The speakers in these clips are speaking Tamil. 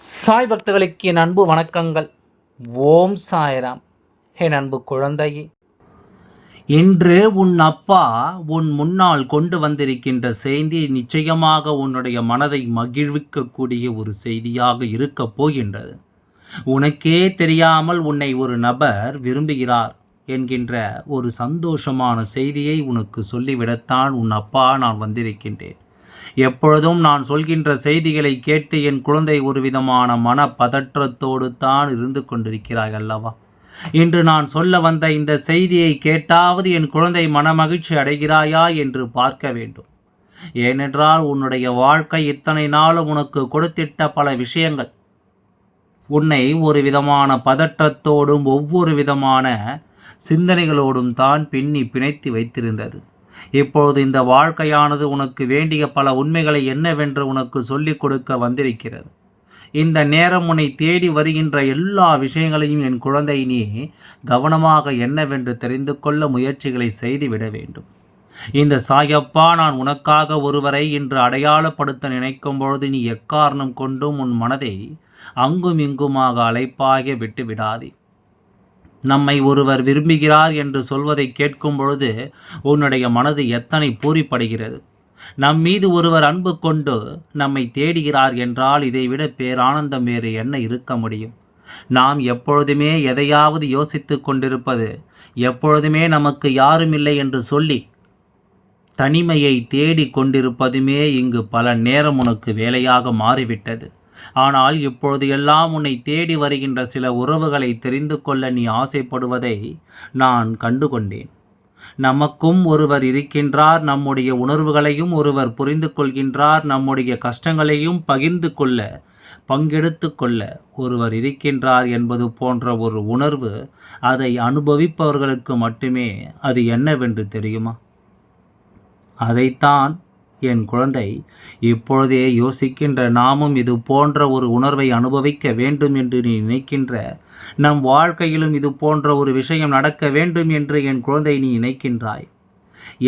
சாய் பக்தர்களுக்கு என் அன்பு வணக்கங்கள். ஓம் சாய்ராம். என் அன்பு குழந்தையே இன்று உன் அப்பா உன் முன்னால் கொண்டு வந்திருக்கின்ற செய்தி நிச்சயமாக உன்னுடைய மனதை மகிழ்விக்கக்கூடிய ஒரு செய்தியாக இருக்கப் போகின்றது. உனக்கே தெரியாமல் உன்னை ஒரு நபர் விரும்புகிறார் என்கின்ற ஒரு சந்தோஷமான செய்தியை உனக்கு சொல்லிவிடத்தான் உன் அப்பா நான் வந்திருக்கின்றேன். எப்பொழுதும் நான் சொல்கின்ற செய்திகளை கேட்டு என் குழந்தை ஒரு விதமான மன பதற்றத்தோடு தான் இருந்து கொண்டிருக்கிறாய் அல்லவா? இன்று நான் சொல்ல வந்த இந்த செய்தியை கேட்டாவது என் குழந்தை மனமகிழ்ச்சி அடைகிறாயா என்று பார்க்க வேண்டும். ஏனென்றால் உன்னுடைய வாழ்க்கை இத்தனை நாளும் உனக்கு கொடுத்திட்ட பல விஷயங்கள். உன்னை ஒரு விதமான பதற்றத்தோடும் ஒவ்வொரு விதமான சிந்தனைகளோடும் தான் பின்னி பிணைத்து வைத்திருந்தது. இப்பொழுது இந்த வாழ்க்கையானது உனக்கு வேண்டிய பல உண்மைகளை என்னவென்று உனக்கு சொல்லிக் கொடுக்க வந்திருக்கிறது. இந்த நேரம் உன்னை தேடி வருகின்ற எல்லா விஷயங்களையும் என் குழந்தை நீ கவனமாக என்னவென்று தெரிந்து கொள்ள முயற்சிகளை செய்துவிட வேண்டும். இந்த சாயப்பா நான் உனக்காக ஒருவரை இன்று அடையாளப்படுத்த நினைக்கும் பொழுது நீ எக்காரணம் கொண்டும் உன் மனதை அங்கும் இங்குமாக அழைப்பாக விட்டு விடாதே. நம்மை ஒருவர் விரும்புகிறார் என்று சொல்வதை கேட்கும் பொழுது உன்னுடைய மனது எத்தனை பூரிப்படுகிறது? நம் மீது ஒருவர் அன்பு கொண்டு நம்மை தேடுகிறார் என்றால் இதைவிட பேரானந்தம் வேறு என்ன இருக்க முடியும்? நாம் எப்பொழுதுமே எதையாவது யோசித்து கொண்டிருப்பது எப்பொழுதுமே நமக்கு யாரும் இல்லை என்று சொல்லி தனிமையை தேடி கொண்டிருப்பதுமே இங்கு பல நேரம் உனக்கு வேலையாக மாறிவிட்டது. ஆனால் இப்பொழுது எல்லாம் உன்னை தேடி வருகின்ற சில உறவுகளை தெரிந்து கொள்ள நீ ஆசைப்படுவதை நான் கண்டுகொண்டேன். நமக்கும் ஒருவர் இருக்கின்றார் நம்முடைய உணர்வுகளையும் ஒருவர் புரிந்து கொள்கின்றார் நம்முடைய கஷ்டங்களையும் பகிர்ந்து கொள்ள பங்கெடுத்து கொள்ள ஒருவர் இருக்கின்றார் என்பது போன்ற ஒரு உணர்வு அதை அனுபவிப்பவர்களுக்கு மட்டுமே அது என்னவென்று தெரியுமா? அதைத்தான் என் குழந்தை இப்பொழுதே யோசிக்கின்ற நாமும் இது போன்ற ஒரு உணர்வை அனுபவிக்க வேண்டும் என்று நீ நினைக்கின்ற நம் வாழ்க்கையிலும் இது போன்ற ஒரு விஷயம் நடக்க வேண்டும் என்று என் குழந்தை நீ நினைக்கின்றாய்.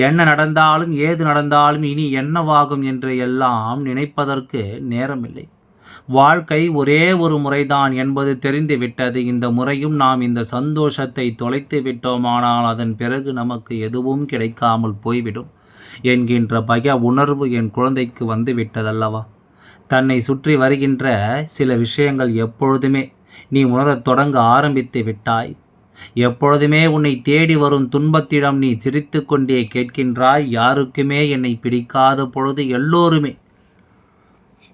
என்ன நடந்தாலும் ஏது நடந்தாலும் இனி என்னவாகும் என்று எல்லாம் நினைப்பதற்கு நேரமில்லை. வாழ்க்கை ஒரே ஒரு முறைதான் என்பது தெரிந்துவிட்டது இந்த முறையும் நாம் இந்த சந்தோஷத்தை தொலைத்து விட்டோமானால் அதன் பிறகு நமக்கு எதுவும் கிடைக்காமல் போய்விடும். என்கின்ற பய உணர்வு என் குழந்தைக்கு வந்துவிட்டதல்லவா தன்னை சுற்றி வருகின்ற சில விஷயங்கள் எப்பொழுதுமே நீ உணரத் தொடங்க ஆரம்பித்து விட்டாய். எப்பொழுதுமே உன்னை தேடி வரும் துன்பத்திடம் நீ சிரித்து கொண்டே கேட்கின்றாய். யாருக்குமே என்னை பிடிக்காத பொழுது எல்லோருமே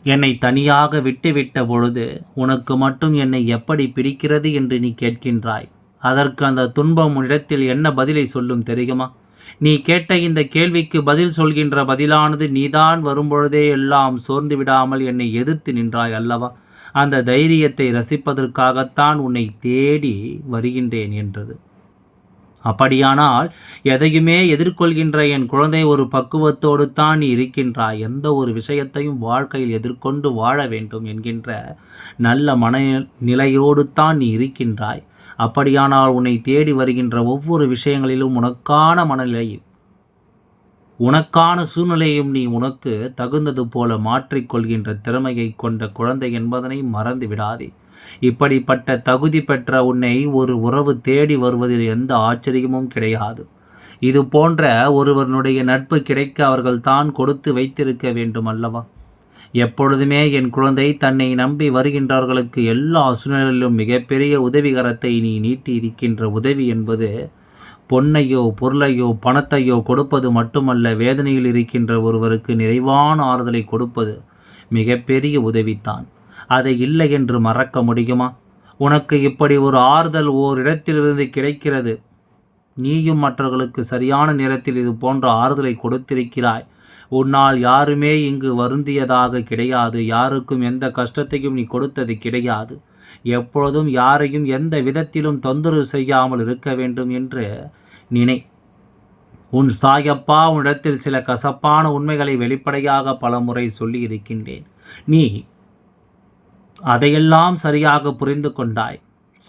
என்னை தனியாக விட்டுவிட்ட பொழுது உனக்கு மட்டும் என்னை எப்படி பிடிக்கிறது என்று நீ கேட்கின்றாய். அதற்கு அந்த துன்பம் இடத்தில் என்ன பதிலை சொல்லும் தெரியுமா? நீ கேட்ட இந்த கேள்விக்கு பதில் சொல்கின்ற பதிலானது நீதான் வரும்பொழுதே எல்லாம் சோர்ந்து விடாமல் என்னை எதிர்த்து நின்றாய் அல்லவா? அந்த தைரியத்தை ரசிப்பதற்காகத்தான் உன்னை தேடி வருகின்றேன் என்றது. அப்படியானால் எதையுமே எதிர்கொள்கின்ற என் குழந்தை ஒரு பக்குவத்தோடு தான் நீ இருக்கின்றாய் எந்த ஒரு விஷயத்தையும் வாழ்க்கையில் எதிர்கொண்டு வாழ வேண்டும் என்கின்ற நல்ல மன நிலையோடு தான் நீ இருக்கின்றாய். அப்படியானால் உன்னை தேடி வருகின்ற ஒவ்வொரு விஷயங்களிலும் உனக்கான மனநிலையும் உனக்கான சூழ்நிலையும் நீ உனக்கு தகுந்தது போல மாற்றிக்கொள்கின்ற திறமையை கொண்ட குழந்தை என்பதனை மறந்து விடாதே. இப்படிப்பட்ட தகுதி பெற்ற உன்னை ஒரு உறவு தேடி வருவதில் எந்த ஆச்சரியமும் கிடையாது. இது போன்ற ஒருவனுடைய நட்பு கிடைக்க அவர்கள் தான் கொடுத்து வைத்திருக்க வேண்டும் அல்லவா? எப்பொழுதுமே என் குழந்தை தன்னை நம்பி வருகின்றவர்களுக்கு எல்லா சூழ்நிலையிலும் மிகப்பெரிய உதவிகரத்தை நீ நீட்டி இருக்கின்ற உதவி என்பது பொன்னையோ பொருளையோ பணத்தையோ கொடுப்பது மட்டுமல்ல வேதனையில் இருக்கின்ற ஒருவருக்கு நிறைவான ஆறுதலை கொடுப்பது மிகப்பெரிய உதவித்தான். அதை இல்லை என்று மறக்க முடியுமா? உனக்கு இப்படி ஒரு ஆறுதல் ஓரிடத்திலிருந்து கிடைக்கிறது. நீயும் மற்றவர்களுக்கு சரியான நேரத்தில் இது போன்ற ஆறுதலை கொடுத்திருக்கிறாய். உன்னால் யாருமே இங்கு வருந்தியதாக கிடையாது. யாருக்கும் எந்த கஷ்டத்தையும் நீ கொடுத்தது கிடையாது. எப்பொழுதும் யாரையும் எந்த விதத்திலும் தொந்தரவு செய்யாமல் இருக்க வேண்டும் என்று நினை. உன் சாயப்பா உன்னிடத்தில் சில கசப்பான உண்மைகளை வெளிப்படையாக பல முறை சொல்லி இருக்கின்றேன் நீ அதையெல்லாம் சரியாக புரிந்து கொண்டாய்.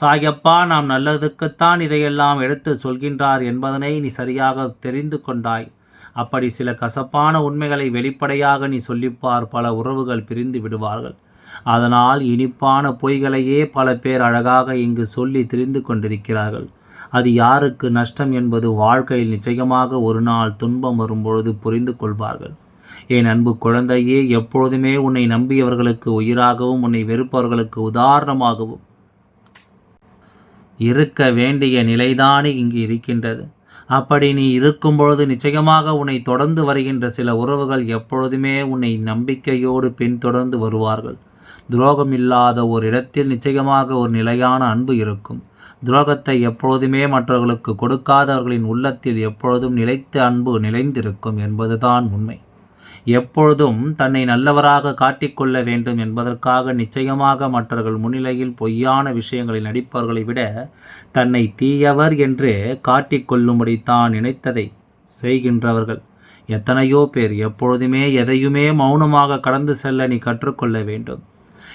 சாயப்பா நாம் நல்லதுக்குத்தான் இதையெல்லாம் எடுத்து சொல்கின்றார் என்பதனை நீ சரியாக தெரிந்து கொண்டாய். அப்படி சில கசப்பான உண்மைகளை வெளிப்படையாக நீ சொல்லிப்பார் பல உறவுகள் பிரிந்து விடுவார்கள். அதனால் இனிப்பான பொய்களையே பல பேர் அழகாக இங்கு சொல்லி திரிந்து கொண்டிருக்கிறார்கள். அது யாருக்கு நஷ்டம் என்பது வாழ்க்கையில் நிச்சயமாக ஒரு நாள் துன்பம் வரும்பொழுது புரிந்து கொள்வார்கள். என் அன்பு குழந்தையே எப்பொழுதுமே உன்னை நம்பியவர்களுக்கு உயிராகவும் உன்னை வெறுப்பவர்களுக்கு உதாரணமாகவும் இருக்க வேண்டிய நிலைதானே இங்கு இருக்கின்றது. அப்படி நீ இருக்கும்பொழுது நிச்சயமாக உன்னை தொடர்ந்து வருகின்ற சில உறவுகள் எப்பொழுதுமே உன்னை நம்பிக்கையோடு பின்தொடர்ந்து வருவார்கள். துரோகம் இல்லாத ஒரு இடத்தில் நிச்சயமாக ஒரு நிலையான அன்பு இருக்கும். துரோகத்தை எப்பொழுதுமே மற்றவர்களுக்கு கொடுக்காதவர்களின் உள்ளத்தில் எப்பொழுதும் நிலைத்த அன்பு நிலைந்திருக்கும் என்பதுதான் உண்மை. எப்பொழுதும் தன்னை நல்லவராக காட்டிக்கொள்ள வேண்டும் என்பதற்காக நிச்சயமாக மற்றவர்கள் முன்னிலையில் பொய்யான விஷயங்களில் நடிப்பவர்களை விட தன்னை தீயவர் என்று காட்டிக்கொள்ளும்படி தான் நினைத்ததை செய்கின்றவர்கள். எத்தனையோ பேர் எப்பொழுதுமே எதையுமே மௌனமாக கடந்து செல்ல நீ கற்றுக்கொள்ள வேண்டும்.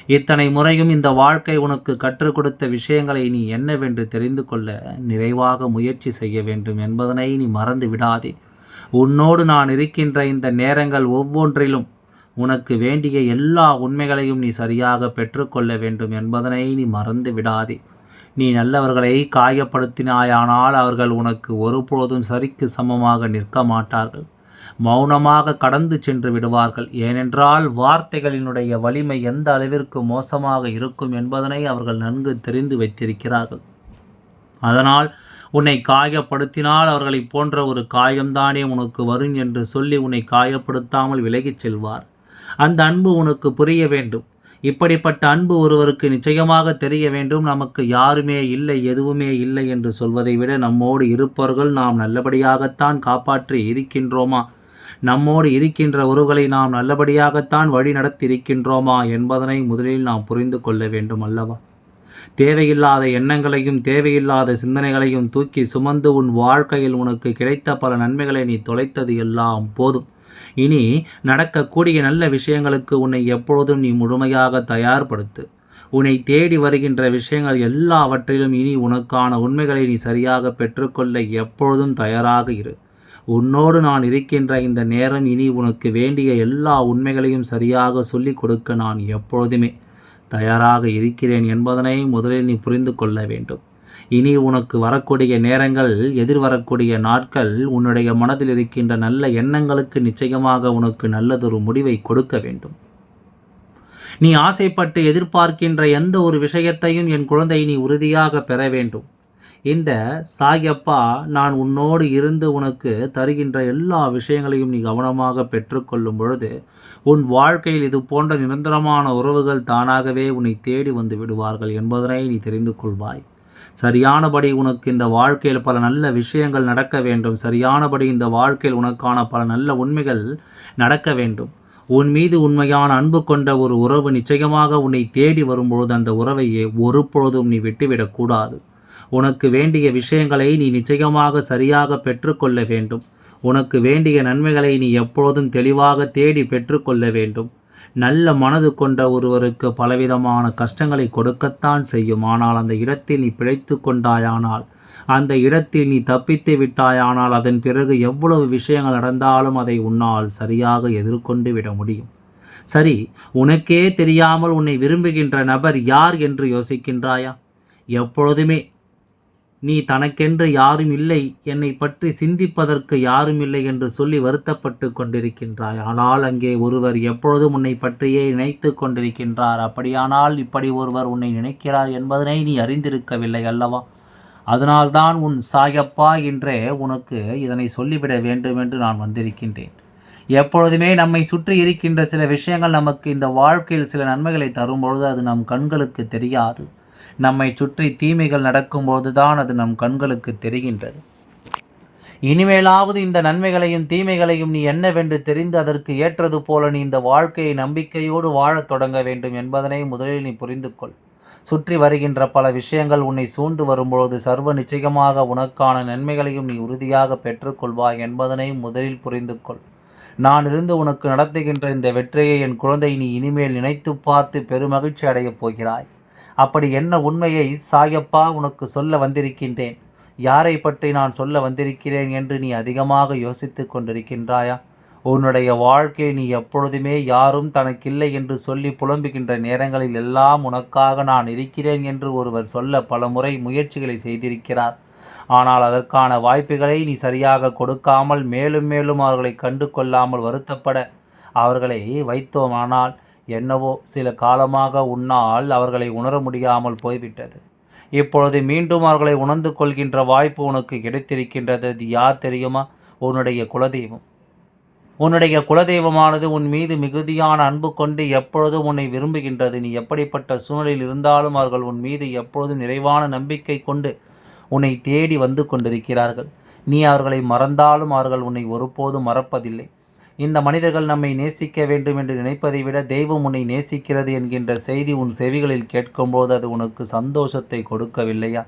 இத்தனை முறையும் இந்த வாழ்க்கை உனக்கு கற்றுக் கொடுத்த விஷயங்களை நீ என்னவென்று தெரிந்து கொள்ள நிறைவாக முயற்சி செய்ய வேண்டும் என்பதனை நீ மறந்து விடாதே. உன்னோடு நான் இருக்கின்ற இந்த நேரங்கள் ஒவ்வொன்றிலும் உனக்கு வேண்டிய எல்லா உண்மைகளையும் நீ சரியாக பெற்றுக்கொள்ள வேண்டும் என்பதனை நீ மறந்து விடாதே. நீ நல்லவர்களை காயப்படுத்தினாயானால் அவர்கள் உனக்கு ஒருபொழுதும் சரிக்கு சமமாக நிற்க மாட்டார்கள். மௌனமாக கடந்து சென்று விடுவார்கள். ஏனென்றால் வார்த்தைகளினுடைய வலிமை எந்த அளவிற்கு மோசமாக இருக்கும் என்பதனை அவர்கள் நன்கு தெரிந்து வைத்திருக்கிறார்கள். அதனால் உன்னை காயப்படுத்தினால் அவர்களைப் போன்ற ஒரு காயம்தானே உனக்கு வரும் என்று சொல்லி உன்னை காயப்படுத்தாமல் விலகிச் செல்வார். அந்த அன்பு உனக்கு புரிய வேண்டும். இப்படிப்பட்ட அன்பு ஒருவருக்கு நிச்சயமாக தெரிய வேண்டும். நமக்கு யாருமே இல்லை எதுவுமே இல்லை என்று சொல்வதை விட நம்மோடு இருப்பவர்கள் நாம் நல்லபடியாகத்தான் காப்பாற்றி இருக்கின்றோமா? நம்மோடு இருக்கின்ற உறவுகளை நாம் நல்லபடியாகத்தான் வழி நடத்தி இருக்கின்றோமா என்பதனை முதலில் நாம் புரிந்து கொள்ள வேண்டும் அல்லவா? தேவையில்லாத எண்ணங்களையும் தேவையில்லாத சிந்தனைகளையும் தூக்கி சுமந்து உன் வாழ்க்கையில் உனக்கு கிடைத்த பல நன்மைகளை நீ தொலைத்தது எல்லாம் போதும். இனி நடக்கக்கூடிய நல்ல விஷயங்களுக்கு உன்னை எப்பொழுதும் நீ முழுமையாக தயார்படுத்து. உன்னை தேடி வருகின்ற விஷயங்கள் எல்லாவற்றிலும் இனி உனக்கான உண்மைகளை நீ சரியாக பெற்றுக்கொள்ள எப்பொழுதும் தயாராக இரு. உன்னோடு நான் இருக்கின்ற இந்த நேரம் இனி உனக்கு வேண்டிய எல்லா உண்மைகளையும் சரியாக சொல்லிக் கொடுக்க நான் எப்பொழுதுமே தயாராக இருக்கிறேன் என்பதனை முதலில் நீ புரிந்து கொள்ள வேண்டும். இனி உனக்கு வரக்கூடிய நேரங்கள் எதிர்வரக்கூடிய நாட்கள் உன்னுடைய மனதில் இருக்கின்ற நல்ல எண்ணங்களுக்கு நிச்சயமாக உனக்கு நல்லதொரு முடிவை கொடுக்க வேண்டும். நீ ஆசைப்பட்டு எதிர்பார்க்கின்ற எந்த ஒரு விஷயத்தையும் என் குழந்தை நீ உறுதியாக பெற வேண்டும். இந்த சாயப்பா நான் உன்னோடு இருந்து உனக்கு தருகின்ற எல்லா விஷயங்களையும் நீ கவனமாக பெற்றுக்கொள்ளும் பொழுது உன் வாழ்க்கையில் இது போன்ற நிரந்தரமான உறவுகள் தானாகவே உன்னை தேடி வந்து விடுவார்கள் என்பதனை நீ தெரிந்து கொள்வாய். சரியானபடி உனக்கு இந்த வாழ்க்கையில் பல நல்ல விஷயங்கள் நடக்க வேண்டும். சரியானபடி இந்த வாழ்க்கையில் உனக்கான பல நல்ல உண்மைகள் நடக்க வேண்டும். உன் மீது உண்மையான அன்பு கொண்ட ஒரு உறவு நிச்சயமாக உன்னை தேடி வரும்பொழுது அந்த உறவையே ஒருபொழுதும் நீ விட்டுவிடக்கூடாது உனக்கு வேண்டிய விஷயங்களை நீ நிச்சயமாக சரியாக பெற்றுக்கொள்ள வேண்டும். உனக்கு வேண்டிய நன்மைகளை நீ எப்பொழுதும் தெளிவாக தேடி பெற்றுக்கொள்ள வேண்டும். நல்ல மனது கொண்ட ஒருவருக்கு பலவிதமான கஷ்டங்களை கொடுக்கத்தான் செய்யும். ஆனால் அந்த இடத்தில் நீ பிழைத்து கொண்டாயானால் அந்த இடத்தில் நீ தப்பித்து விட்டாயானால் அதன் பிறகு எவ்வளவு விஷயங்கள் நடந்தாலும் அதை உன்னால் சரியாக எதிர்கொண்டு விட முடியும். சரி உனக்கே தெரியாமல் உன்னை விரும்புகின்ற நபர் யார் என்று யோசிக்கின்றாயா? எப்பொழுதுமே நீ தனக்கென்று யாரும் இல்லை என்னை பற்றி சிந்திப்பதற்கு யாரும் இல்லை என்று சொல்லி வருத்தப்பட்டு கொண்டிருக்கின்றாய். ஆனால் அங்கே ஒருவர் எப்பொழுதும் உன்னை பற்றியே நினைத்து கொண்டிருக்கின்றார். அப்படியானால் இப்படி ஒருவர் உன்னை நினைக்கிறார் என்பதனை நீ அறிந்திருக்கவில்லை அல்லவா? அதனால்தான் உன் சாயப்பா என்றே உனக்கு இதனை சொல்லிவிட வேண்டும் என்று நான் வந்திருக்கின்றேன். எப்பொழுதுமே நம்மை சுற்றி இருக்கின்ற சில விஷயங்கள் நமக்கு இந்த வாழ்க்கையில் சில நன்மைகளை தரும்பொழுது அது நம் கண்களுக்கு தெரியாது. நம்மை சுற்றி தீமைகள் நடக்கும்போதுதான் அது நம் கண்களுக்கு தெரிகின்றது. இனிமேலாவது இந்த நன்மைகளையும் தீமைகளையும் நீ என்னவென்று தெரிந்து அதற்கு ஏற்றது போல நீ இந்த வாழ்க்கையை நம்பிக்கையோடு வாழத் தொடங்க வேண்டும் என்பதனை முதலில் நீ புரிந்து கொள் சுற்றி வருகின்ற பல விஷயங்கள் உன்னை சூழ்ந்து வரும்பொழுது சர்வ நிச்சயமாக உனக்கான நன்மைகளையும் நீ உறுதியாக பெற்றுக்கொள்வாய் என்பதனை முதலில் புரிந்து கொள் நான் இருந்து உனக்கு நடத்துகின்ற இந்த வெற்றியை என் குழந்தை நீ இனிமேல் நினைத்து பார்த்து பெருமகிழ்ச்சி அடையப் போகிறாய். அப்படி என்ன உண்மையை சாயப்பா உனக்கு சொல்ல வந்திருக்கின்றேன்? யாரை பற்றி நான் சொல்ல வந்திருக்கிறேன் என்று நீ அதிகமாக யோசித்து கொண்டிருக்கின்றாயா? உன்னுடைய வாழ்க்கை நீ எப்பொழுதுமே யாரும் தனக்கில்லை என்று சொல்லி புலம்புகின்ற நேரங்களில் எல்லாம் உனக்காக நான் இருக்கிறேன் என்று ஒருவர் சொல்ல பல முறை முயற்சிகளை செய்திருக்கிறார். ஆனால் அதற்கான வாய்ப்புகளை நீ சரியாக கொடுக்காமல் மேலும் மேலும் அவர்களை கண்டு கொள்ளாமல் வருத்தப்பட அவர்களை வைத்தோமானால் என்னவோ சில காலமாக உன்னால் அவர்களை உணர முடியாமல் போய்விட்டது. இப்பொழுது மீண்டும் அவர்களை உணர்ந்து கொள்கின்ற வாய்ப்பு உனக்கு கிடைத்திருக்கின்றது. அது யார் தெரியுமா? உன்னுடைய குலதெய்வம். உன்னுடைய குலதெய்வமானது உன் மீது மிகுதியான அன்பு கொண்டு எப்பொழுதும் உன்னை விரும்புகின்றது? நீ எப்படிப்பட்ட சூழ்நிலையில் இருந்தாலும் அவர்கள் உன் மீது எப்பொழுதும் நிறைவான நம்பிக்கை கொண்டு உன்னை தேடி வந்து கொண்டிருக்கிறார்கள். நீ அவர்களை மறந்தாலும் அவர்கள் உன்னை ஒருபோதும் மறப்பதில்லை. இந்த மனிதர்கள் நம்மை நேசிக்க வேண்டும் என்று நினைப்பதை விட தெய்வம் உன்னை நேசிக்கிறது என்கின்ற செய்தி உன் செவிகளில் கேட்கும்போது அது உனக்கு சந்தோஷத்தை கொடுக்கவில்லையா?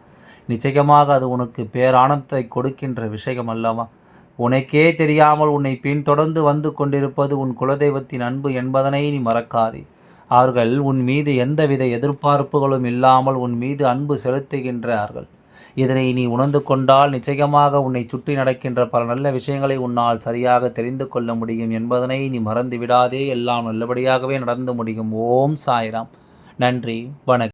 நிச்சயமாக அது உனக்கு பேரானந்தத்தை கொடுக்கின்ற விஷயம் அல்லவா? உனக்கே தெரியாமல் உன்னை பின்தொடர்ந்து வந்து கொண்டிருப்பது உன் குலதெய்வத்தின் அன்பு என்பதனை நீ மறக்காதே. அவர்கள் உன் மீது எந்தவித எதிர்பார்ப்புகளும் இல்லாமல் உன் மீது அன்பு செலுத்துகின்றார்கள். இதனை நீ உணர்ந்து கொண்டால் நிச்சயமாக உன்னை சுற்றி நடக்கின்ற பல நல்ல விஷயங்களை உன்னால் சரியாக தெரிந்து கொள்ள முடியும் என்பதனை நீ மறந்து விடாதே எல்லாம் நல்லபடியாகவே நடந்து முடியும். ஓம் சாய்ராம். நன்றி. வணக்கம்.